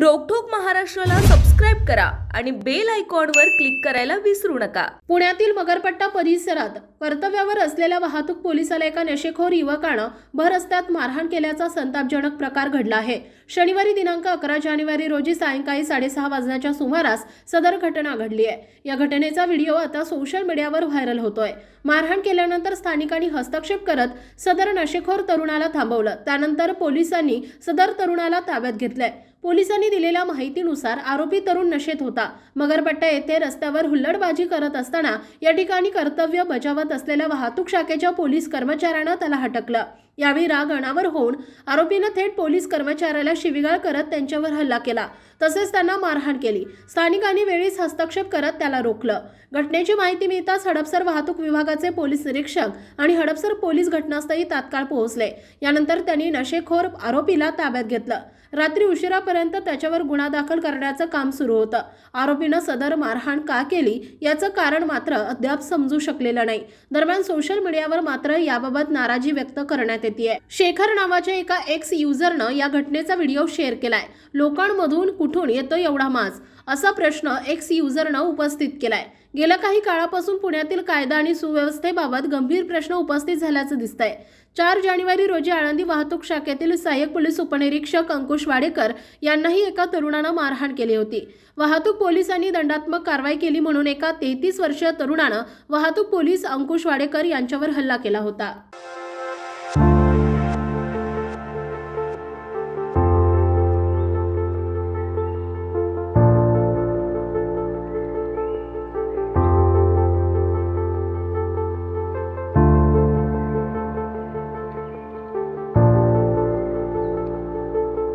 रोकठोक महाराष्ट्राला सबस्क्राईब करा आणि बेल आयकॉनवर क्लिक करायला विसरू नका. पुण्यातील मगरपट्टा परिसरात कर्तव्यावर असलेल्या वाहतूक पोलिसाला एका नशेखोर युवकानं भर रस्त्यात मारहाण केल्याचा संतापजनक प्रकार घडला आहे. शनिवारी दिनांक अकरा जानेवारी रोजी सायंकाळी साडेसहा वाजण्याच्या सुमारास सदर घटना घडली आहे. या घटनेचा व्हिडिओ आता सोशल मीडियावर व्हायरल होतोय. मारहाण केल्यानंतर स्थानिकांनी हस्तक्षेप करत सदर नशेखोर तरुणाला थांबवलं. त्यानंतर पोलिसांनी सदर तरुणाला ताब्यात घेतलंय. पोलिसांनी दिलेल्या माहितीनुसार आरोपी तरुण नशेत होता. मगरपट्टा येथे रस्त्यावर हुल्लडबाजी करत असताना या ठिकाणी कर्तव्य बजावत असलेल्या वाहतूक शाखेच्या पोलीस कर्मचाऱ्यानं त्याला हटकलं यावेळी राग अनावर होऊन आरोपीनं थेट पोलीस कर्मचाऱ्याला शिवीगाळ करत त्यांच्यावर हल्ला केला. तसेच त्यांना मारहाण केली. स्थानिकांनी वेळीच हस्तक्षेप करत त्याला रोखलं. घटनेची माहिती मिळताच हडपसर वाहतूक विभागाचे पोलीस निरीक्षक आणि हडपसर पोलीस घटनास्थळी तात्काळ पोहोचले. यानंतर त्यांनी नशेखोर आरोपीला ताब्यात घेतलं. रात्री उशिरापर्यंत त्याच्यावर गुन्हा दाखल करण्याचं काम सुरू होतं. आरोपीनं सदर मारहाण का केली याचं कारण मात्र अद्याप समजू शकलेलं नाही. दरम्यान सोशल मीडियावर मात्र याबाबत नाराजी व्यक्त करण्यात येते शेखर नावाच्या एका एक्स युजरनं या घटनेचा व्हिडिओ शेअर केलाय. लोकांमधून कुठून येतो एवढा मास? असा प्रश्न एक्स युजरनं उपस्थित केलाय. गेल्या काही काळापासून पुण्यातील कायदा आणि सुव्यवस्थेबाबत गंभीर प्रश्न उपस्थित झाल्याचं दिसतंय. चार जानेवारी रोजी आळंदी वाहतूक शाखेतील सहाय्यक पोलीस उपनिरीक्षक अंकुश वाडेकर यांनाही एका तरुणानं मारहाण केली होती. वाहतूक पोलिसांनी दंडात्मक कारवाई केली म्हणून एका तेहतीस वर्षीय तरुणानं वाहतूक पोलीस अंकुश वाडेकर यांच्यावर हल्ला केला होता.